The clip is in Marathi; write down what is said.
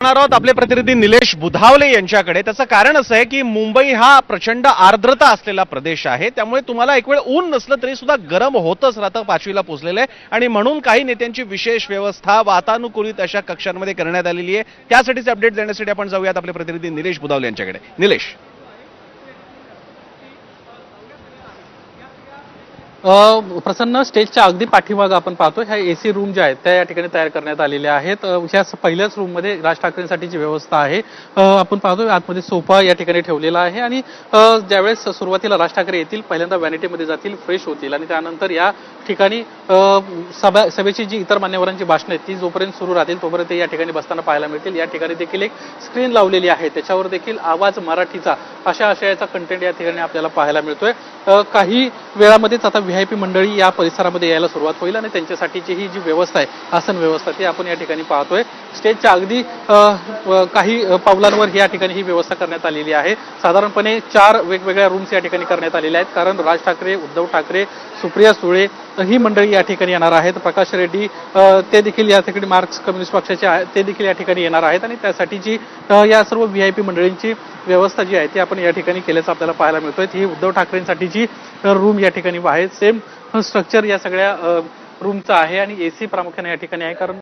आहोत आपले प्रतिनिधी निलेश बुधावले यांच्याकडे. त्याचं कारण असं आहे की मुंबई हा प्रचंड आर्द्रता असलेला प्रदेश आहे. त्यामुळे तुम्हाला एक वेळ ऊन नसलं तरी सुद्धा गरम होतच राहतं पाचवीला पोचलेलं आहे. आणि म्हणून काही नेत्यांची विशेष व्यवस्था वातानुकूलित अशा कक्षांमध्ये करण्यात आलेली आहे. त्यासाठीचे अपडेट देण्यासाठी आपण जाऊयात आपले प्रतिनिधी निलेश बुधावले यांच्याकडे. निलेश. प्रसन्न स्टेजच्या अगदी पाठीमागं आपण पाहतो ह्या एसी रूम ज्या आहेत त्या या ठिकाणी तयार करण्यात आलेल्या आहेत. ह्या पहिल्याच रूममध्ये राज ठाकरेंसाठीची व्यवस्था आहे. आपण पाहतो आतमध्ये सोफा या ठिकाणी ठेवलेला आहे आणि ज्यावेळेस सुरुवातीला राज ठाकरे येतील पहिल्यांदा व्हॅनिटीमध्ये जातील फ्रेश होतील आणि त्यानंतर या ठिकाणी सभा सभेची जी इतर मान्यवरांची भाषणं आहेत ती जोपर्यंत सुरू राहतील तोपर्यंत ते या ठिकाणी बसताना पाहायला मिळतील. या ठिकाणी देखील एक स्क्रीन लावलेली आहे. त्याच्यावर देखील आवाज मराठीचा अशा आशयाचा कंटेंट या ठिकाणी आपल्याला पाहायला मिळतोय. काही वेळामध्येच आता व्ही आय पी मंडळी या परिसरामध्ये यायला सुरुवात होईल आणि त्यांच्यासाठीची ही जी व्यवस्था आहे आसन व्यवस्था ती आपण या ठिकाणी पाहतोय. स्टेजच्या अगदी काही पावलांवर या ठिकाणी ही व्यवस्था करण्यात आलेली आहे. साधारणपणे चार वेगवेगळ्या रूम्स या ठिकाणी करण्यात आलेल्या आहेत कारण राज ठाकरे उद्धव ठाकरे सुप्रिया सुळे ही मंडळी या ठिकाणी येणार आहेत. प्रकाश रेड्डी ते देखील या ठिकाणी मार्क्स कम्युनिस्ट पक्षाचे ते देखील या ठिकाणी येणार आहेत आणि त्यासाठीची जी या सर्व व्ही आय पी मंडळींची व्यवस्था जी आहे ती आपण या ठिकाणी केल्याचं आपल्याला पाहायला मिळतोय. ही उद्धव ठाकरेंसाठीची रूम या ठिकाणी आहे सेम स्ट्रक्चर या सगळ्या रूमचं आहे आणि एसी प्रामुख्याने या ठिकाणी आहे. कारण